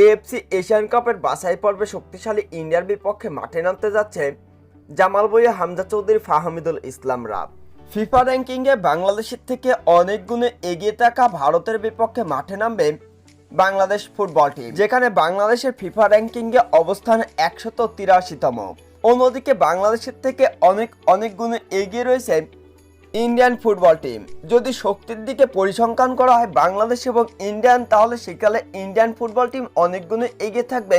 AFC Asian কাপের বাছাই পর্বে শক্তিশালী ইন্ডিয়ার বিপক্ষে মাঠে নামতে যাচ্ছে জামাল বইয়া হামজা চৌধুরী, ফাহমিদুল ইসলাম রাব ফিফা র্যাঙ্কিংয়ে বাংলাদেশের থেকে অনেক গুণে এগিয়ে থাকা ভারতের বিপক্ষে মাঠে নামবে বাংলাদেশ ফুটবল টিম। যেখানে বাংলাদেশের ফিফা র্যাঙ্কিংয়ে অবস্থান একশত তিরাশিতম। অন্যদিকে বাংলাদেশের থেকে অনেক অনেক গুণে এগিয়ে রয়েছে ইন্ডিয়ান ফুটবল টিম। যদি শক্তির দিকে পরিসংখ্যান করা হয় বাংলাদেশ এবং ইন্ডিয়ান, তাহলে সেকালে ইন্ডিয়ান ফুটবল টিম অনেকগুলো এগিয়ে থাকবে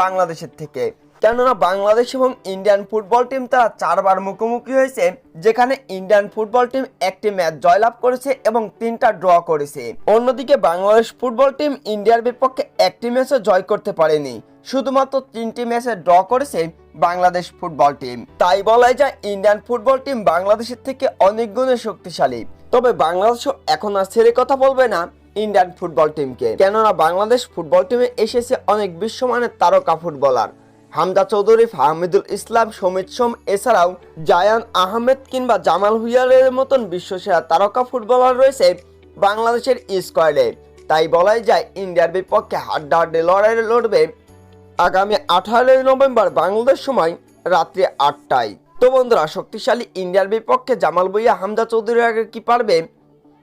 বাংলাদেশের থেকে। কেননা বাংলাদেশ এবং ইন্ডিয়ান ফুটবল টিম তারা চারবার মুখোমুখি হয়েছে, যেখানে ইন্ডিয়ান ফুটবল টিম একটি ম্যাচ জয়লাভ করেছে এবং তিনটা ড্র করেছে। অন্যদিকে বাংলাদেশ ফুটবল টিম ইন্ডিয়ার বিপক্ষে একটি ম্যাচও জয় করতে পারেনি। শুধুমাত্র তিনটি ম্যাচে ড্র করেছে বাংলাদেশ ফুটবল টিম তাই বলাই যায়, ইন্ডিয়ান ফুটবল টিম বাংলাদেশের থেকে অনেক গুণে শক্তিশালী। তবে বাংলাদেশও এখন আর ছেড়ে কথা বলবে না ইন্ডিয়ান ফুটবল টিমকে কেননা বাংলাদেশ ফুটবল টিমে এসেছে অনেক বিশ্বমানের তারকা ফুটবলার। হামদা চৌধুরী, ফাহমিদুল ইসলাম, সমিত সোম, এছাড়াও জায়ান আহমেদ কিংবা জামাল হুইয়ারের মতন বিশ্বসেরা তারকা ফুটবলার রয়েছে বাংলাদেশের স্কোয়াডে। তাই বলাই যায়, ইন্ডিয়ার বিপক্ষে হাড্ডাহাড্ডি লড়াই লড়বে আগামী আঠারোই নভেম্বর বাংলাদেশ সময় রাত্রি আটটায়। তো বন্ধুরা, শক্তিশালী ইন্ডিয়ার বিপক্ষে জামাল বইয়া হামদা চৌধুরী আগে কি পারবে?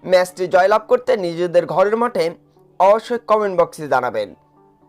ম্যাচটি জয়লাভ করতে নিজেদের ঘরের মাঠে অবশ্যই কমেন্ট বক্সে জানাবেন।